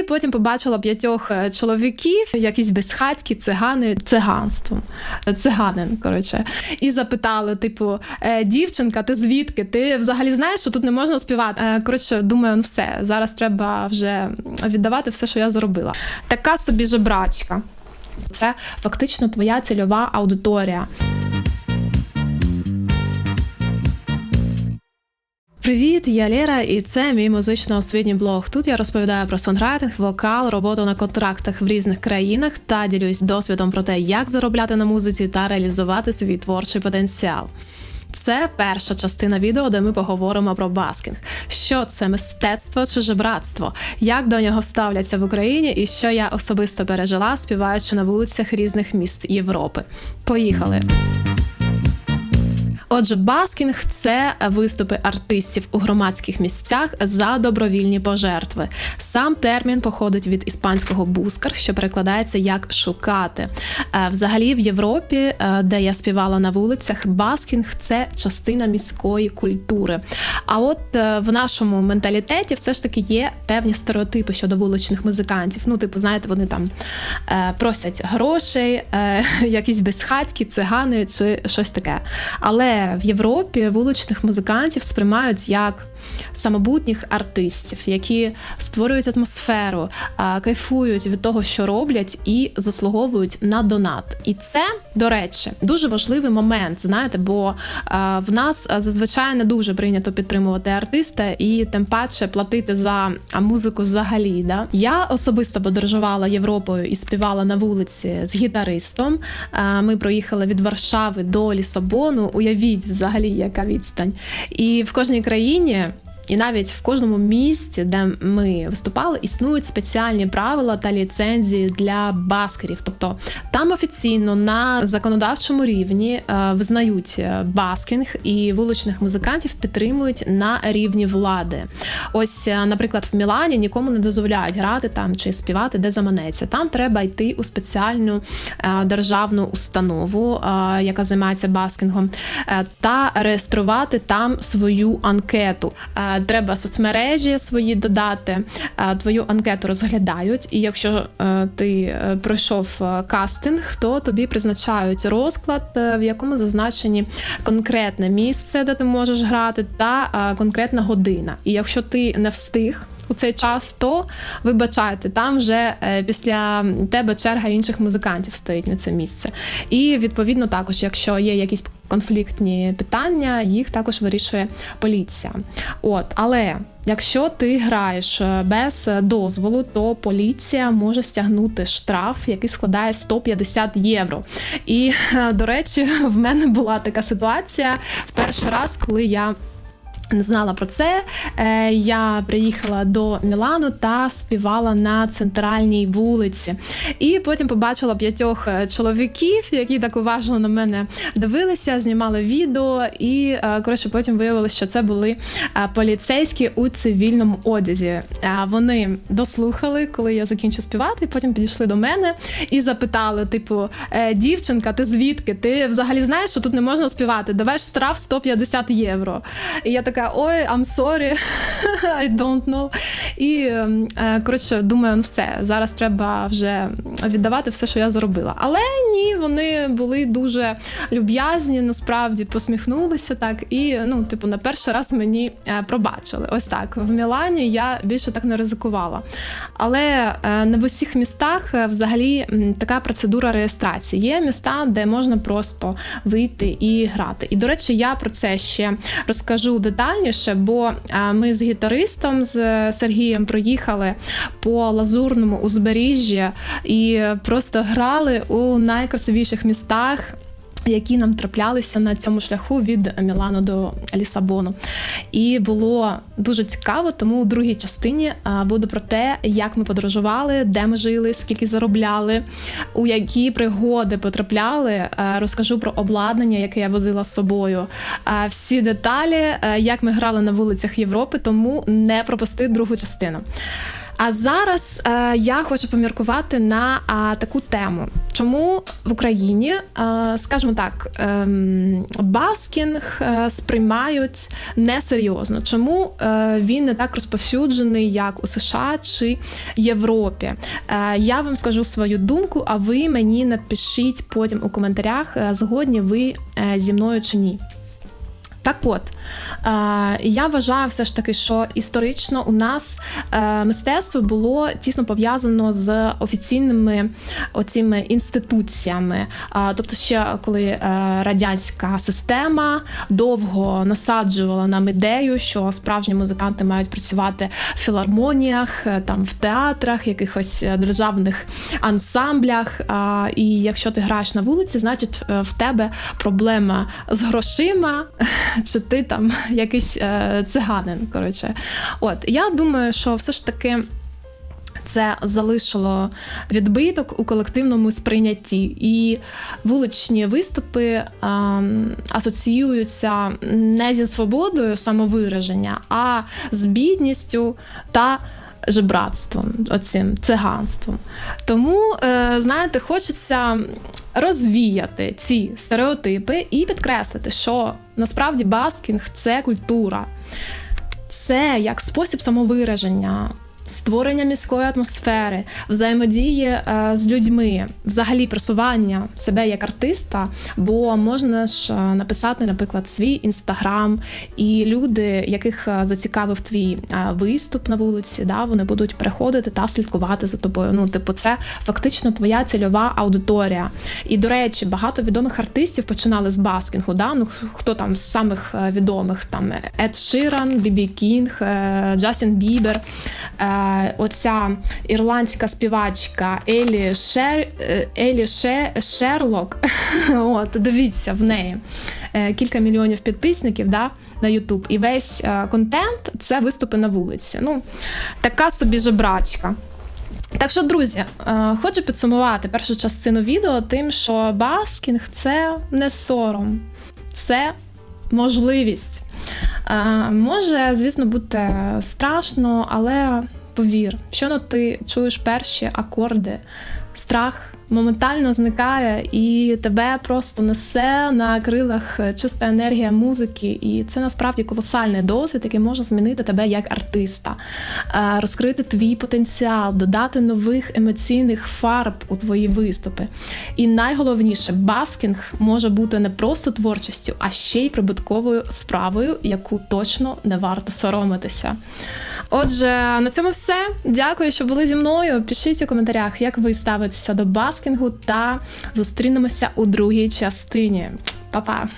І потім побачила п'ятьох е, чоловіків, якісь безхатькі, цигани, циганством, Е, циганин, коротше. І запитали: типу, «Е, дівчинка, ти звідки? Ти взагалі знаєш, що тут не можна співати? Коротше, думаю, ну все, зараз треба вже віддавати все, що я заробила. Така собі жебрачка. Це фактично твоя цільова аудиторія. Привіт, я Лєра, і це мій музично-освітній блог. Тут я розповідаю про сонграйтинг, вокал, роботу на контрактах в різних країнах та ділюсь досвідом про те, як заробляти на музиці та реалізувати свій творчий потенціал. Це перша частина відео, де ми поговоримо про баскінг. Що це мистецтво чи жебратство, як до нього ставляться в Україні, і що я особисто пережила, співаючи на вулицях різних міст Європи. Поїхали! Отже, баскінг це виступи артистів у громадських місцях за добровільні пожертви. Сам термін походить від іспанського бускар, що перекладається як шукати. Е, Взагалі, в Європі, е, де я співала на вулицях, баскінг це частина міської культури. А от е, в нашому менталітеті все ж таки є певні стереотипи щодо вуличних музикантів. Ну, типу, знаєте, вони там просять грошей, якісь безхатькі, цигани чи щось таке. Але в Європі вуличних музикантів сприймають як самобутніх артистів, які створюють атмосферу, кайфують від того, що роблять, і заслуговують на донат. І це, до речі, дуже важливий момент, знаєте, бо в нас зазвичай не дуже прийнято підтримувати артиста і тим паче платити за музику взагалі. Да? Я особисто подорожувала Європою і співала на вулиці з гітаристом. Ми проїхали від Варшави до Лісабону. Уявіть взагалі, яка відстань. І в кожній країні. І навіть в кожному місті, де ми виступали, існують спеціальні правила та ліцензії для баскерів. Тобто там офіційно на законодавчому рівні е, визнають е, баскінг і вуличних музикантів підтримують на рівні влади. Ось, е, наприклад, в Мілані нікому не дозволяють грати там чи співати, де заманеться. Там треба йти у спеціальну державну установу, яка займається баскінгом, та реєструвати там свою анкету. Треба соцмережі свої додати, твою анкету розглядають. І якщо е, ти е, пройшов е, кастинг, то тобі призначають розклад, в якому зазначені конкретне місце, де ти можеш грати, та конкретна година. І якщо ти не встиг. У цей час, то вибачайте, там вже е, після тебе черга інших музикантів стоїть на це місце. І відповідно також, якщо є якісь конфліктні питання, їх також вирішує поліція. От, але якщо ти граєш е, без дозволу, то поліція може стягнути штраф, який складає 150 євро. І е, до речі, в мене була така ситуація в перший раз, коли я. Не знала про це. Е, Я приїхала до Мілану та співала на центральній вулиці. І потім побачила п'ятьох е, чоловіків, які так уважно на мене дивилися, знімали відео. І е, коротше, потім виявилося, що це були поліцейські у цивільному одязі. Вони дослухали, коли я закінчу співати. Потім підійшли до мене і запитали: типу, «Е, дівчинка, ти звідки? Ти взагалі знаєш, що тут не можна співати? Давай штраф 150 євро. І я така, ой, I'm sorry, I don't know. І е, коротше, думаю, ну все, зараз треба вже віддавати все, що я заробила. Але ні, вони були дуже люб'язні, насправді посміхнулися так. І ну, типу, на перший раз мені е, пробачили. Ось так. В Мілані я більше так не ризикувала. Але е, не в усіх містах взагалі така процедура реєстрації. Є міста, де можна просто вийти і грати. І до речі, я про це ще розкажу детальніше, бо е, ми з гітаристом з Сергієм проїхали по лазурному узбережжі і просто грали у найкрасивіших містах. Які нам траплялися на цьому шляху від Мілану до Лісабону, і було дуже цікаво. Тому у другій частині буде про те, як ми подорожували, де ми жили, скільки заробляли, у які пригоди потрапляли. Розкажу про обладнання, яке я возила з собою. Всі деталі, як ми грали на вулицях Європи, тому не пропусти другу частину. А зараз е, я хочу поміркувати на а, таку тему. Чому в Україні, е, скажімо так, ем, баскінг е, сприймають несерйозно? Чому е, він не так розповсюджений, як у США чи Європі? Е, я вам скажу свою думку, а ви мені напишіть потім у коментарях, е, згодні ви е, зі мною чи ні. Так от, е, я вважаю все ж таки, що історично у нас е, мистецтво було тісно пов'язано з офіційними оціми інституціями. Тобто, ще коли е, радянська система довго насаджувала нам ідею, що справжні музиканти мають працювати в філармоніях, е, там в театрах, якихось е, державних ансамблях. І якщо ти граєш на вулиці, значить е, в тебе проблема з грошима, чи ти там якийсь е, циганин. Коротше, от я думаю, що все ж таки. Це залишило відбиток у колективному сприйнятті, і вуличні виступи ем, асоціюються не зі свободою самовираження, а з бідністю та жебратством, оцим циганством. Тому, е, знаєте, хочеться розвіяти ці стереотипи і підкреслити, що насправді баскінг це культура, це як спосіб самовираження. Створення міської атмосфери, взаємодії е, з людьми, взагалі просування себе як артиста, бо можна ж е, написати, наприклад, свій інстаграм, і люди, яких е, зацікавив твій виступ на вулиці, да, вони будуть приходити та слідкувати за тобою. Ну, типу, це фактично твоя цільова аудиторія. І до речі, багато відомих артистів починали з баскінгу. Да? Ну, хто там з самих відомих там Ед Ширан, Бібі Кінг, Джастін Бібер. Е, Оця ірландська співачка Елі Шер е, Елі Ше... Шерлок. От, дивіться в неї Е, кілька мільйонів підписників да, на Ютуб. І весь контент це виступи на вулиці. Ну, така собі жебрачка. Так що, друзі, хочу підсумувати першу частину відео тим, що баскінг це не сором, це можливість. Е, Може, звісно, бути страшно, але повір, щойно ти чуєш перші акорди, страх моментально зникає і тебе просто несе на крилах чиста енергія музики, і це насправді колосальний досвід, який може змінити тебе як артиста, е, розкрити твій потенціал, додати нових емоційних фарб у твої виступи. І найголовніше, баскінг може бути не просто творчістю, а ще й прибутковою справою, яку точно не варто соромитися. Отже, на цьому все. Дякую, що були зі мною. Пишіть у коментарях, як ви ставитеся до баскінгу, та зустрінемося у другій частині. Па-па!